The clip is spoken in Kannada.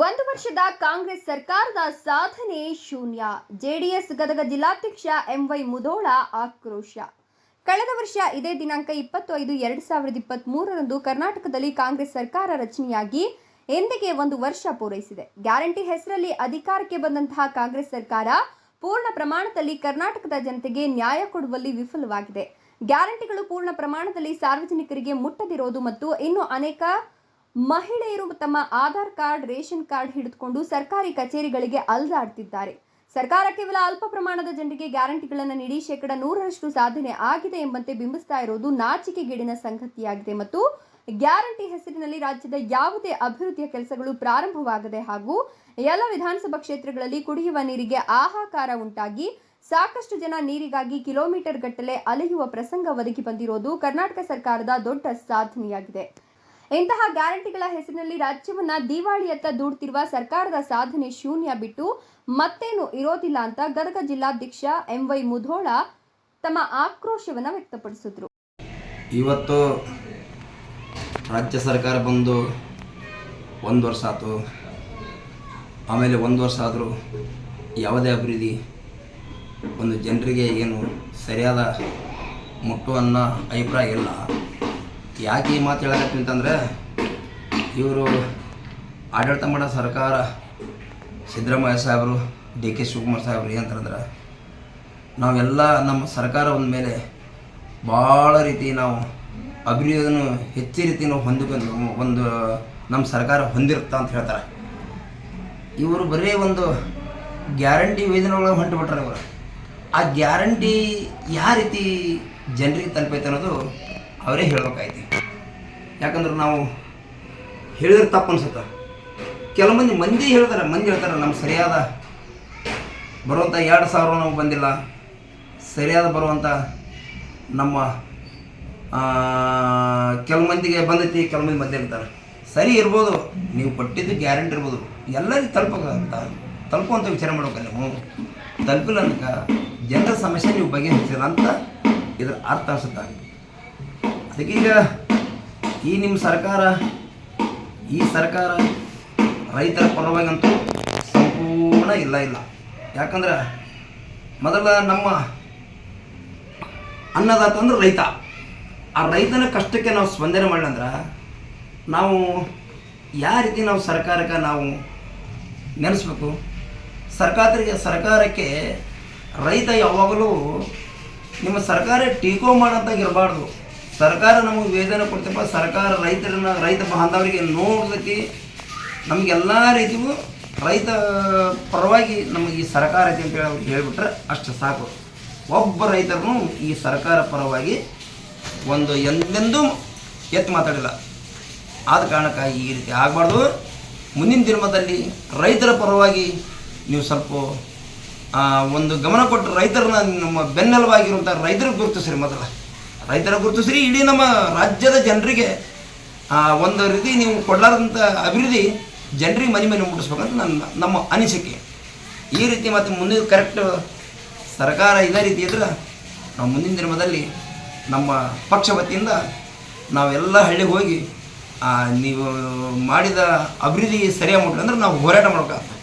ಒಂದು ವರ್ಷದ ಕಾಂಗ್ರೆಸ್ ಸರ್ಕಾರದ ಸಾಧನೆ ಶೂನ್ಯ. ಜೆಡಿಎಸ್ ಗದಗ ಜಿಲ್ಲಾಧ್ಯಕ್ಷ ಎಂವೈ ಮುಧೋಳ ಆಕ್ರೋಶ. ಕಳೆದ ವರ್ಷ ಇದೇ ದಿನಾಂಕ ಇಪ್ಪತ್ತು ಐದು ಎರಡು ಸಾವಿರದ ಇಪ್ಪತ್ತ್ ಮೂರರಂದು ಕರ್ನಾಟಕದಲ್ಲಿ ಕಾಂಗ್ರೆಸ್ ಸರ್ಕಾರ ರಚನೆಯಾಗಿ ಎಂದಿಗೆ ಒಂದು ವರ್ಷ ಪೂರೈಸಿದೆ. ಗ್ಯಾರಂಟಿ ಹೆಸರಲ್ಲಿ ಅಧಿಕಾರಕ್ಕೆ ಬಂದಂತಹ ಕಾಂಗ್ರೆಸ್ ಸರ್ಕಾರ ಪೂರ್ಣ ಪ್ರಮಾಣದಲ್ಲಿ ಕರ್ನಾಟಕದ ಜನತೆಗೆ ನ್ಯಾಯ ಕೊಡುವಲ್ಲಿ ವಿಫಲವಾಗಿದೆ. ಗ್ಯಾರಂಟಿಗಳು ಪೂರ್ಣ ಪ್ರಮಾಣದಲ್ಲಿ ಸಾರ್ವಜನಿಕರಿಗೆ ಮುಟ್ಟದಿರೋದು ಮತ್ತು ಇನ್ನು ಅನೇಕ ಮಹಿಳೆಯರು ತಮ್ಮ ಆಧಾರ್ ಕಾರ್ಡ್, ರೇಷನ್ ಕಾರ್ಡ್ ಹಿಡಿದುಕೊಂಡು ಸರ್ಕಾರಿ ಕಚೇರಿಗಳಿಗೆ ಅಲ್ದಾಡ್ತಿದ್ದಾರೆ. ಸರ್ಕಾರ ಕೇವಲ ಅಲ್ಪ ಪ್ರಮಾಣದ ಜನರಿಗೆ ಗ್ಯಾರಂಟಿಗಳನ್ನು ನೀಡಿ ಶೇಕಡ ನೂರರಷ್ಟು ಸಾಧನೆ ಆಗಿದೆ ಎಂಬಂತೆ ಬಿಂಬಿಸ್ತಾ ಇರೋದು ನಾಚಿಕೆಗೇಡಿನ ಸಂಗತಿಯಾಗಿದೆ ಮತ್ತು ಗ್ಯಾರಂಟಿ ಹೆಸರಿನಲ್ಲಿ ರಾಜ್ಯದ ಯಾವುದೇ ಅಭಿವೃದ್ಧಿಯ ಕೆಲಸಗಳು ಪ್ರಾರಂಭವಾಗದೆ ಹಾಗೂ ಎಲ್ಲ ವಿಧಾನಸಭಾ ಕ್ಷೇತ್ರಗಳಲ್ಲಿ ಕುಡಿಯುವ ನೀರಿಗೆ ಆಹಾಕಾರ ಉಂಟಾಗಿ ಸಾಕಷ್ಟು ಜನ ನೀರಿಗಾಗಿ ಕಿಲೋಮೀಟರ್ ಗಟ್ಟಲೆ ಅಲೆಯುವ ಪ್ರಸಂಗ ಒದಗಿ ಬಂದಿರೋದು ಕರ್ನಾಟಕ ಸರ್ಕಾರದ ದೊಡ್ಡ ಸಾಧನೆಯಾಗಿದೆ. ಇಂತಹ ಗ್ಯಾರಂಟಿಗಳ ಹೆಸರಿನಲ್ಲಿ ರಾಜ್ಯವನ್ನ ದಿವಾಳಿಯತ್ತ ದೂಡ್ತಿರುವ ಸರ್ಕಾರದ ಸಾಧನೆ ಶೂನ್ಯ ಬಿಟ್ಟು ಮತ್ತೇನು ಇರೋದಿಲ್ಲ ಅಂತ ಗದಗ ಜಿಲ್ಲಾಧ್ಯಕ್ಷ ಎಂ ವೈ ಮುಧೋಳ ತಮ್ಮ ಆಕ್ರೋಶವನ್ನ ವ್ಯಕ್ತಪಡಿಸಿದ್ರು. ಇವತ್ತು ರಾಜ್ಯ ಸರ್ಕಾರ ಬಂದು ಒಂದು ವರ್ಷ ಆಯಿತು ಆಮೇಲೆ ಒಂದು ವರ್ಷ ಆದರೂ ಯಾವುದೇ ಅಭಿವೃದ್ಧಿ ಒಂದು ಜನರಿಗೆ ಏನು ಸರಿಯಾದ ಮುಟ್ಟುವನ್ನ ಅಭಿಪ್ರಾಯ ಇಲ್ಲ. ಯಾಕೆ ಈ ಮಾತು ಹೇಳಕತ್ತೀನಿ ಅಂತಂದರೆ, ಇವರು ಆಡಳಿತ ಮಾಡೋ ಸರ್ಕಾರ ಸಿದ್ದರಾಮಯ್ಯ ಸಾಹೇಬರು, ಡಿ ಕೆ ಶಿವಕುಮಾರ್ ಸಾಹೇಬರು ಏನಂತಂದ್ರೆ ನಾವೆಲ್ಲ ನಮ್ಮ ಸರ್ಕಾರ ಒಂದ ಮೇಲೆ ಭಾಳ ರೀತಿ ನಾವು ಅಭಿವೃದ್ಧಿಯನ್ನು ಹೆಚ್ಚು ರೀತಿ ನಾವು ಹೊಂದಿಕೊಂಡು ಒಂದು ನಮ್ಮ ಸರ್ಕಾರ ಹೊಂದಿರುತ್ತಾ ಅಂತ ಹೇಳ್ತಾರೆ. ಇವರು ಬರೀ ಒಂದು ಗ್ಯಾರಂಟಿ ಯೋಜನೆಗಳಿಗೆ ಹೊಂಟು ಇವರು ಆ ಗ್ಯಾರಂಟಿ ಯಾವ ರೀತಿ ಜನರಿಗೆ ತಲುಪೈತೆ ಅನ್ನೋದು ಅವರೇ ಹೇಳ್ಬೇಕಾಯ್ತಿ. ಯಾಕಂದ್ರೆ ನಾವು ಹೇಳಿದ್ರೆ ತಪ್ಪು ಅನ್ಸುತ್ತೆ. ಕೆಲವು ಮಂದಿ ಮಂದಿ ಹೇಳ್ತಾರೆ ಮಂದಿ ಹೇಳ್ತಾರೆ, ನಮ್ಗೆ ಸರಿಯಾದ ಬರುವಂಥ ಎರಡು ಸಾವಿರ ನಮಗೆ ಬಂದಿಲ್ಲ. ಸರಿಯಾದ ಬರುವಂಥ ನಮ್ಮ ಕೆಲವು ಮಂದಿಗೆ ಬಂದೈತಿ, ಕೆಲವು ಮಂದಿ ಬಂದಿರ್ತಾರೆ ಸರಿ ಇರ್ಬೋದು, ನೀವು ಕೊಟ್ಟಿದ್ದು ಗ್ಯಾರಂಟಿ ಇರ್ಬೋದು. ಎಲ್ಲರಿಗೂ ತಲುಪಂತ ತಲುಪುವಂಥ ವಿಚಾರ ಮಾಡ್ಬೇಕಲ್ಲ ನೀವು. ತಲುಪಿಲ್ಲ ಜನರ ಸಮಸ್ಯೆ ನೀವು ಬಗೆಹರಿಸಿಲ್ಲ ಅಂತ ಇದ್ರ ಅರ್ಥ ಅನ್ಸುತ್ತೆ. ಅದಕ್ಕೆ ಈಗ ಈ ನಿಮ್ಮ ಸರ್ಕಾರ, ಈ ಸರ್ಕಾರ ರೈತರ ಪರವಾಗಂತೂ ಸಂಪೂರ್ಣ ಇಲ್ಲ ಇಲ್ಲ. ಯಾಕಂದ್ರೆ ಮೊದಲ ನಮ್ಮ ಅನ್ನದಾತ ಅಂದ್ರೆ ರೈತ. ಆ ರೈತನ ಕಷ್ಟಕ್ಕೆ ನಾವು ಸ್ಪಂದನೆ ಮಾಡಂದ್ರೆ ನಾವು ಯಾವ ರೀತಿ ನಾವು ಸರ್ಕಾರಕ್ಕೆ ನಾವು ನೆನೆಸ್ಬೇಕು? ಸರ್ಕಾರಕ್ಕೆ ಸರ್ಕಾರಕ್ಕೆ ರೈತ ಯಾವಾಗಲೂ ನಿಮ್ಮ ಸರ್ಕಾರ ಟೀಕೋ ಮಾಡೋಂತಾಗ ಇರಬಾರ್ದು ಸರ್ಕಾರ ನಮಗೆ ವೇತನ ಕೊಡ್ತಪ್ಪ, ಸರ್ಕಾರ ರೈತರನ್ನ, ರೈತ ಬಾಂಧವರಿಗೆ ನೋಡ್ದಕ್ಕೆ ನಮಗೆಲ್ಲ ರೀತಿಗೂ ರೈತ ಪರವಾಗಿ ನಮಗೆ ಈ ಸರ್ಕಾರ ಐತಿ ಅಂತ ಹೇಳಿ ಅವ್ರಿಗೆ ಹೇಳಿಬಿಟ್ರೆ ಅಷ್ಟು ಸಾಕು. ಒಬ್ಬ ರೈತರನ್ನು ಈ ಸರ್ಕಾರ ಪರವಾಗಿ ಒಂದು ಎಂದೆಂದೂ ಎತ್ತು ಮಾತಾಡಿಲ್ಲ. ಆದ ಕಾರಣಕ್ಕಾಗಿ ಈ ರೀತಿ ಆಗಬಾರ್ದು. ಮುಂದಿನ ದಿನದಲ್ಲಿ ರೈತರ ಪರವಾಗಿ ನೀವು ಸ್ವಲ್ಪ ಒಂದು ಗಮನ ಕೊಟ್ಟು ರೈತರನ್ನ ನಮ್ಮ ಬೆನ್ನೆಲುಬಾಗಿರುವಂಥ ರೈತರಿಗೆ ಗುರುತಿಸ್ರಿ ಮೊದಲ. ರೈತರ ಗುರುತಿಸ್ರಿ ಇಡೀ ನಮ್ಮ ರಾಜ್ಯದ ಜನರಿಗೆ ಒಂದು ರೀತಿ ನೀವು ಕೊಡಲಾರ್ದಂಥ ಅಭಿವೃದ್ಧಿ ಜನರಿಗೆ ಮನೆ ಮನೆ ಮುಟ್ಟಿಸ್ಬೇಕಂತ ನನ್ನ, ನಮ್ಮ ಅನಿಸಿಕೆ. ಈ ರೀತಿ ಮತ್ತು ಮುಂದಿನ ಕರೆಕ್ಟ್ ಸರ್ಕಾರ ಇದೇ ರೀತಿ ಇದ್ರೆ, ನಾವು ಮುಂದಿನ ದಿನದಲ್ಲಿ ನಮ್ಮ ಪಕ್ಷ ವತಿಯಿಂದ ನಾವೆಲ್ಲ ಹಳ್ಳಿಗೆ ಹೋಗಿ ನೀವು ಮಾಡಿದ ಅಭಿವೃದ್ಧಿ ಸರಿಯಾಗಿ ಅಂದ್ರೆ ನಾವು ಹೋರಾಟ ಮಾಡ್ಬೇಕಾಗ್ತದೆ.